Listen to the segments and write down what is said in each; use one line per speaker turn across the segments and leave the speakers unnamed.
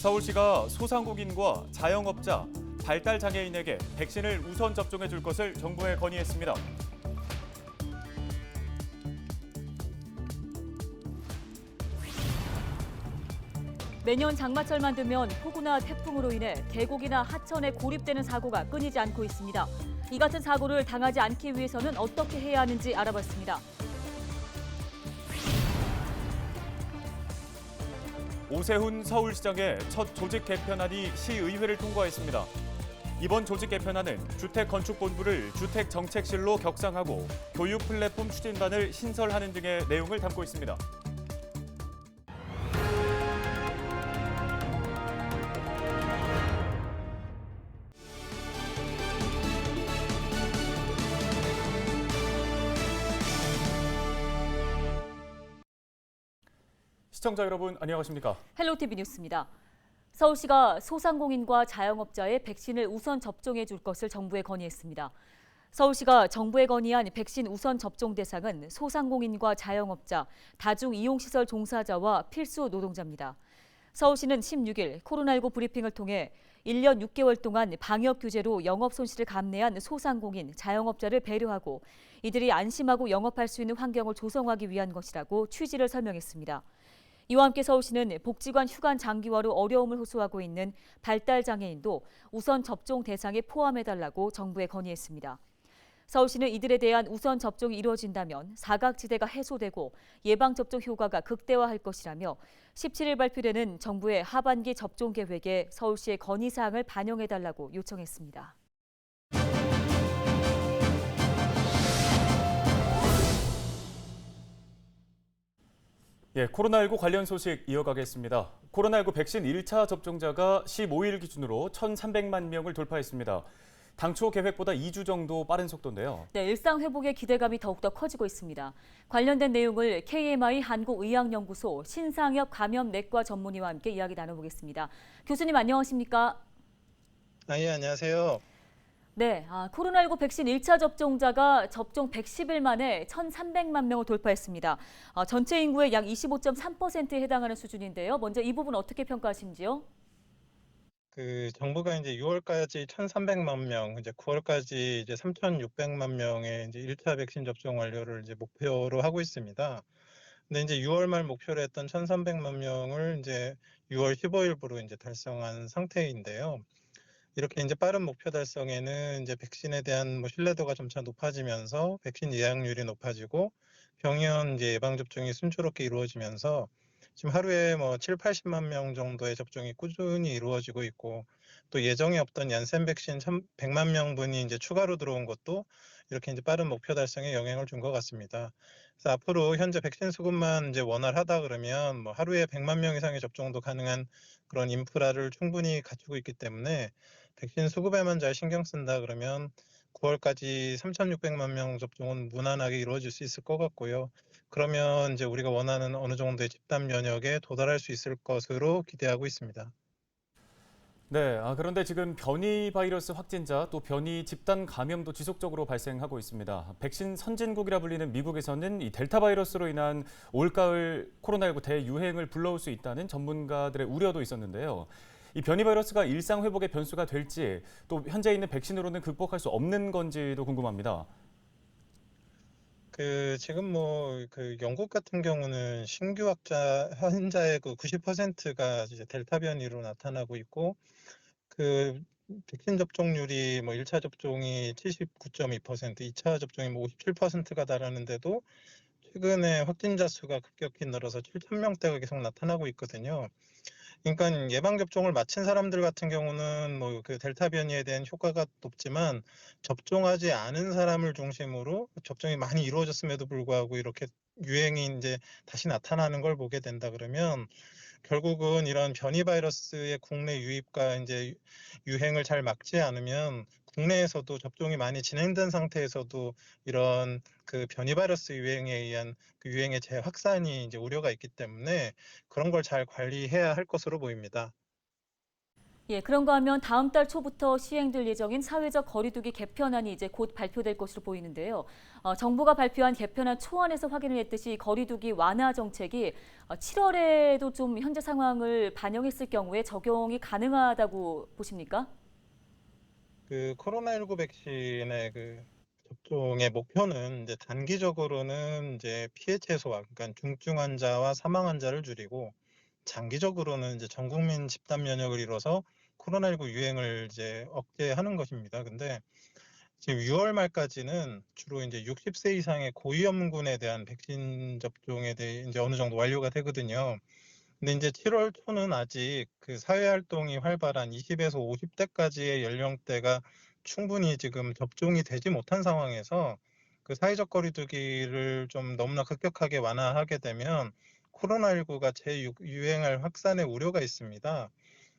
서울시가 소상공인과 자영업자, 발달 장애인에게 백신을 우선 접종해 줄 것을 정부에 건의했습니다.
매년 장마철만 되면 폭우나 태풍으로 인해 계곡이나 하천에 고립되는 사고가 끊이지 않고 있습니다. 이 같은 사고를 당하지 않기 위해서는 어떻게 해야 하는지 알아봤습니다.
오세훈 서울시장의 첫 조직 개편안이 시의회를 통과했습니다. 이번 조직 개편안은 주택건축본부를 주택정책실로 격상하고 교육 플랫폼 추진반을 신설하는 등의 내용을 담고 있습니다. 시청자 여러분 안녕하십니까?
헬로티비 뉴스입니다. 서울시가 소상공인과 자영업자의 백신을 우선 접종해 줄 것을 정부에 건의했습니다. 서울시가 정부에 건의한 백신 우선 접종 대상은 소상공인과 자영업자, 다중이용시설 종사자와 필수 노동자입니다. 서울시는 16일 코로나19 브리핑을 통해 1년 6개월 동안 방역 규제로 영업 손실을 감내한 소상공인, 자영업자를 배려하고 이들이 안심하고 영업할 수 있는 환경을 조성하기 위한 것이라고 취지를 설명했습니다. 이와 함께 서울시는 복지관 휴관 장기화로 어려움을 호소하고 있는 발달 장애인도 우선 접종 대상에 포함해달라고 정부에 건의했습니다. 서울시는 이들에 대한 우선 접종이 이루어진다면 사각지대가 해소되고 예방접종 효과가 극대화할 것이라며 17일 발표되는 정부의 하반기 접종 계획에 서울시의 건의사항을 반영해달라고 요청했습니다.
예, 코로나19 관련 소식 이어가겠습니다. 코로나19 백신 1차 접종자가 15일 기준으로 1,300만 명을 돌파했습니다. 당초 계획보다 2주 정도 빠른 속도인데요.
네, 일상 회복의 기대감이 더욱더 커지고 있습니다. 관련된 내용을 KMI 한국의학연구소 신상엽 감염내과 전문의와 함께 이야기 나눠보겠습니다. 교수님 안녕하십니까?
아, 예, 안녕하세요.
네, 아, 코로나19 백신 1차 접종자가 접종 110일 만에 1,300만 명을 돌파했습니다. 아, 전체 인구의 약 25.3%에 해당하는 수준인데요. 먼저 이 부분 어떻게 평가하시는지요?
그 정부가 이제 6월까지 1,300만 명, 이제 9월까지 이제 3,600만 명의 이제 1차 백신 접종 완료를 이제 목표로 하고 있습니다. 근데 이제 6월 말 목표로 했던 1,300만 명을 이제 6월 15일부로 이제 달성한 상태인데요. 이렇게 이제 빠른 목표 달성에는 이제 백신에 대한 뭐 신뢰도가 점차 높아지면서 백신 예약률이 높아지고 병원 이제 예방 접종이 순조롭게 이루어지면서 지금 하루에 뭐 7, 80만 명 정도의 접종이 꾸준히 이루어지고 있고 또 예정에 없던 얀센 백신 100만 명분이 이제 추가로 들어온 것도 이렇게 이제 빠른 목표 달성에 영향을 준 것 같습니다. 그래서 앞으로 현재 백신 수급만 이제 원활하다 그러면 뭐 하루에 100만 명 이상의 접종도 가능한 그런 인프라를 충분히 갖추고 있기 때문에 백신 수급에만 잘 신경 쓴다 그러면 9월까지 3,600만 명 접종은 무난하게 이루어질 수 있을 것 같고요. 그러면 이제 우리가 원하는 어느 정도의 집단 면역에 도달할 수 있을 것으로 기대하고 있습니다.
네, 아, 그런데 지금 변이 바이러스 확진자 또 변이 집단 감염도 지속적으로 발생하고 있습니다. 백신 선진국이라 불리는 미국에서는 이 델타 바이러스로 인한 올가을 코로나19 대유행을 불러올 수 있다는 전문가들의 우려도 있었는데요. 이 변이 바이러스가 일상 회복의 변수가 될지 또 현재 있는 백신으로는 극복할 수 없는 건지도 궁금합니다.
그 지금 뭐 그 영국 같은 경우는 신규 확자 환자의 그 90%가 이제 델타 변이로 나타나고 있고 그 백신 접종률이 뭐 1차 접종이 79.2%, 2차 접종이 뭐 57%가 달하는데도 최근에 확진자 수가 급격히 늘어서 7,000명대가 계속 나타나고 있거든요. 그러니까 예방 접종을 마친 사람들 같은 경우는 뭐 그 델타 변이에 대한 효과가 높지만 접종하지 않은 사람을 중심으로 접종이 많이 이루어졌음에도 불구하고 이렇게 유행이 이제 다시 나타나는 걸 보게 된다 그러면 결국은 이런 변이 바이러스의 국내 유입과 이제 유행을 잘 막지 않으면 국내에서도 접종이 많이 진행된 상태에서도 이런 그 변이 바이러스 유행에 의한 그 유행의 재확산이 이제 우려가 있기 때문에 그런 걸 잘 관리해야 할 것으로 보입니다.
예, 그런가 하면 다음 달 초부터 시행될 예정인 사회적 거리두기 개편안이 이제 곧 발표될 것으로 보이는데요. 어, 정부가 발표한 개편안 초안에서 확인을 했듯이 거리두기 완화 정책이 어, 7월에도 좀 현재 상황을 반영했을 경우에 적용이 가능하다고 보십니까?
그 코로나19 백신의 그 접종의 목표는 이제 단기적으로는 이제 피해 최소화, 그러니까 중증 환자와 사망 환자를 줄이고 장기적으로는 이제 전 국민 집단 면역을 이뤄서 코로나19 유행을 이제 억제하는 것입니다. 근데 지금 6월 말까지는 주로 이제 60세 이상의 고위험군에 대한 백신 접종에 대해 이제 어느 정도 완료가 되거든요. 근데 이제 7월 초는 아직 그 사회 활동이 활발한 20에서 50대까지의 연령대가 충분히 지금 접종이 되지 못한 상황에서 그 사회적 거리두기를 좀 너무나 급격하게 완화하게 되면 코로나19가 재유행할 확산의 우려가 있습니다.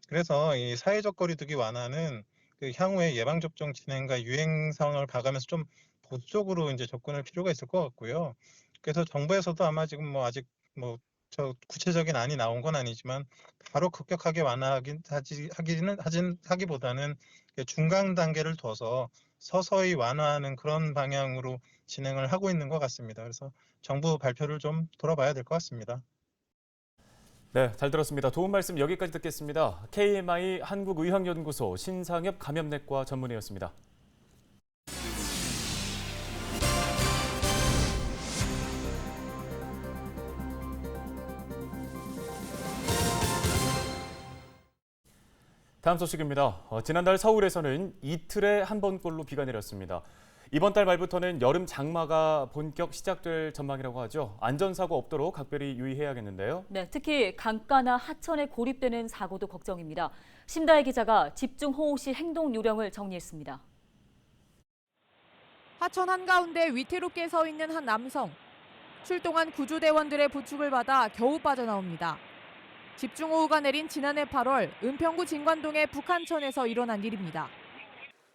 그래서 이 사회적 거리두기 완화는 그 향후에 예방접종 진행과 유행 상황을 봐가면서 좀 보수적으로 이제 접근할 필요가 있을 것 같고요. 그래서 정부에서도 아마 지금 뭐 아직 뭐 저 구체적인 안이 나온 건 아니지만 바로 급격하게 완화하긴 하지 하기는 하진 하기보다는 중간 단계를 둬서 서서히 완화하는 그런 방향으로 진행을 하고 있는 것 같습니다. 그래서 정부 발표를 좀 돌아봐야 될 것 같습니다.
네, 잘 들었습니다. 도움 말씀 여기까지 듣겠습니다. KMI 한국의학연구소 신상엽 감염내과 전문의였습니다. 다음 소식입니다. 어, 지난달 서울에서는 이틀에 한 번꼴로 비가 내렸습니다. 이번 달 말부터는 여름 장마가 본격 시작될 전망이라고 하죠. 안전사고 없도록 각별히 유의해야겠는데요.
네, 특히 강가나 하천에 고립되는 사고도 걱정입니다. 심다혜 기자가 집중 호우 시 행동 요령을 정리했습니다.
하천 한가운데 위태롭게 서 있는 한 남성. 출동한 구조대원들의 부축을 받아 겨우 빠져나옵니다. 집중호우가 내린 지난해 8월 은평구 진관동의 북한천에서 일어난 일입니다.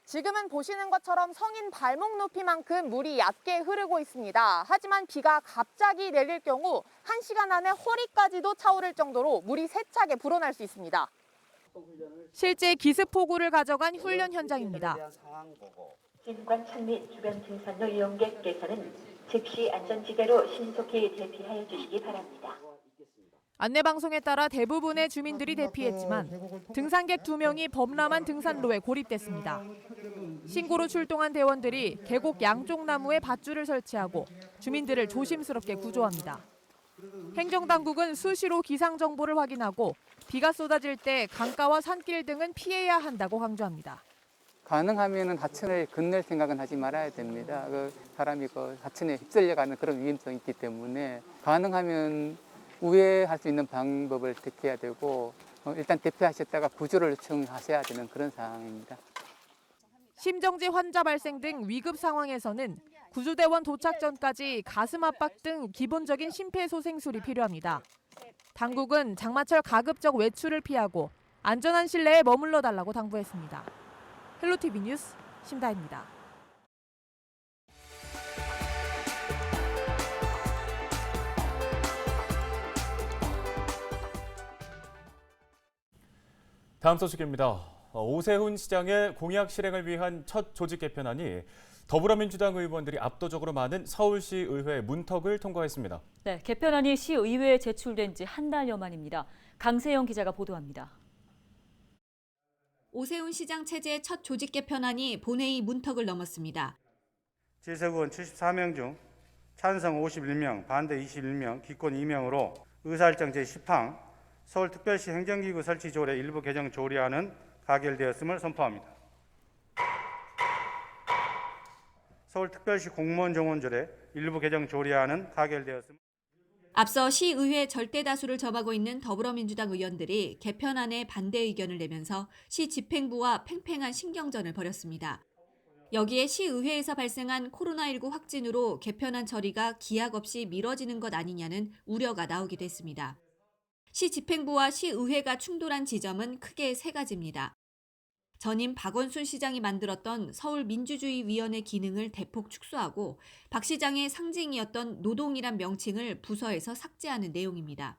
지금은 보시는 것처럼 성인 발목 높이만큼 물이 얕게 흐르고 있습니다. 하지만 비가 갑자기 내릴 경우 1시간 안에 허리까지도 차오를 정도로 물이 세차게 불어날 수 있습니다.
실제 기습포구를 가져간 훈련 현장입니다.
진관천 및 주변 등산로 이용객께서는 즉시 안전지대로 신속히 대피하여 주시기 바랍니다.
안내 방송에 따라 대부분의 주민들이 대피했지만 등산객 두 명이 범람한 등산로에 고립됐습니다. 신고로 출동한 대원들이 계곡 양쪽 나무에 밧줄을 설치하고 주민들을 조심스럽게 구조합니다. 행정당국은 수시로 기상 정보를 확인하고 비가 쏟아질 때 강가와 산길 등은 피해야 한다고 강조합니다.
가능하면은 하천을 건널 생각은 하지 말아야 됩니다. 그 사람이 그 하천에 휩쓸려가는 그런 위험성이 있기 때문에 가능하면 우회할 수 있는 방법을 택해야 되고 어, 일단 대피하셨다가 구조를 요청하셔야 되는 그런 상황입니다.
심정지 환자 발생 등 위급 상황에서는 구조대원 도착 전까지 가슴 압박 등 기본적인 심폐소생술이 필요합니다. 당국은 장마철 가급적 외출을 피하고 안전한 실내에 머물러 달라고 당부했습니다. 헬로티비 뉴스 심다입니다.
다음 소식입니다. 어, 오세훈 시장의 공약 실행을 위한 첫 조직 개편안이 더불어민주당 의원들이 압도적으로 많은 서울시 의회 문턱을 통과했습니다.
네, 개편안이 시의회에 제출된 지 한 달여 만입니다. 강세영 기자가 보도합니다.
오세훈 시장 체제의 첫 조직 개편안이 본회의 문턱을 넘었습니다.
질서의원 74명 중 찬성 51명, 반대 21명, 기권 2명으로 의사일정 제10항 서울특별시 행정기구 설치 조례 일부 개정 조례안은 가결되었음을 선포합니다. 서울특별시 공무원 정원 조례 일부 개정 조례안은 가결되었음.
앞서 시의회 절대 다수를 점하고 있는 더불어민주당 의원들이 개편안에 반대 의견을 내면서 시 집행부와 팽팽한 신경전을 벌였습니다. 여기에 시의회에서 발생한 코로나19 확진으로 개편안 처리가 기약 없이 미뤄지는 것 아니냐는 우려가 나오기도 했습니다. 시 집행부와 시 의회가 충돌한 지점은 크게 세 가지입니다. 전임 박원순 시장이 만들었던 서울 민주주의 위원회 기능을 대폭 축소하고 박 시장의 상징이었던 노동이란 명칭을 부서에서 삭제하는 내용입니다.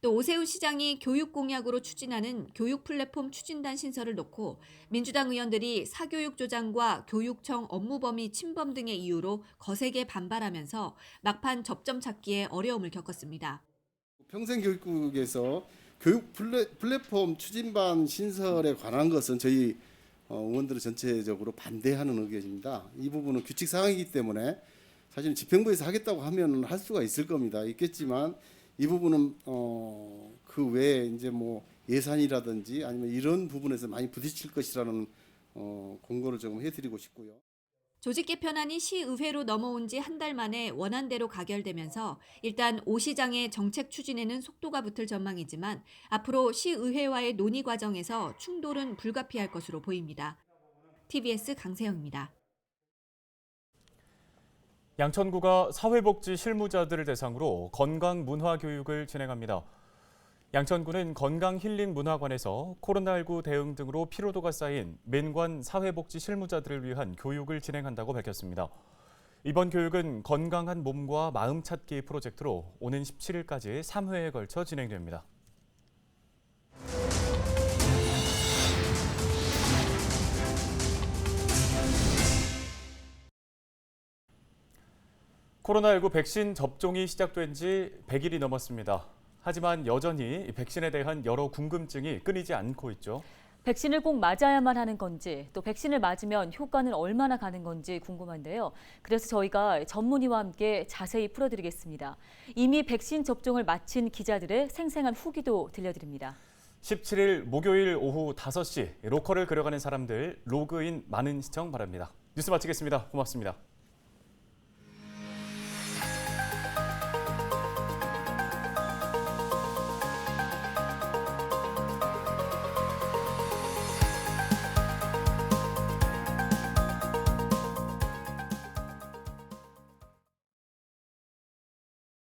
또 오세훈 시장이 교육 공약으로 추진하는 교육 플랫폼 추진단 신설을 놓고 민주당 의원들이 사교육 조장과 교육청 업무 범위 침범 등의 이유로 거세게 반발하면서 막판 접점 찾기에 어려움을 겪었습니다.
평생교육국에서 교육 플레, 플랫 폼 추진반 신설에 관한 것은 저희 어, 의원들은 전체적으로 반대하는 의견입니다. 이 부분은 규칙 사항이기 때문에 사실 집행부에서 하겠다고 하면 할 수가 있을 겁니다. 있겠지만 이 부분은 어, 그 외에 이제 뭐 예산이라든지 아니면 이런 부분에서 많이 부딪힐 것이라는 어, 공고를 조금 해드리고 싶고요.
조직 개편안이 시의회로 넘어온 지 한 달 만에 원안대로 가결되면서 일단 오 시장의 정책 추진에는 속도가 붙을 전망이지만 앞으로 시의회와의 논의 과정에서 충돌은 불가피할 것으로 보입니다. TBS 강세영입니다.
양천구가 사회복지 실무자들을 대상으로 건강 문화 교육을 진행합니다. 양천구는 건강 힐링 문화관에서 코로나19 대응 등으로 피로도가 쌓인 민관 사회복지 실무자들을 위한 교육을 진행한다고 밝혔습니다. 이번 교육은 건강한 몸과 마음 찾기 프로젝트로 오는 17일까지 3회에 걸쳐 진행됩니다. 코로나19 백신 접종이 시작된 지 100일이 넘었습니다. 하지만 여전히 백신에 대한 여러 궁금증이 끊이지 않고 있죠.
백신을 꼭 맞아야만 하는 건지 또 백신을 맞으면 효과는 얼마나 가는 건지 궁금한데요. 그래서 저희가 전문의와 함께 자세히 풀어드리겠습니다. 이미 백신 접종을 마친 기자들의 생생한 후기도 들려드립니다.
17일 목요일 오후 5시 로컬을 그려가는 사람들 로그인 많은 시청 바랍니다. 뉴스 마치겠습니다. 고맙습니다.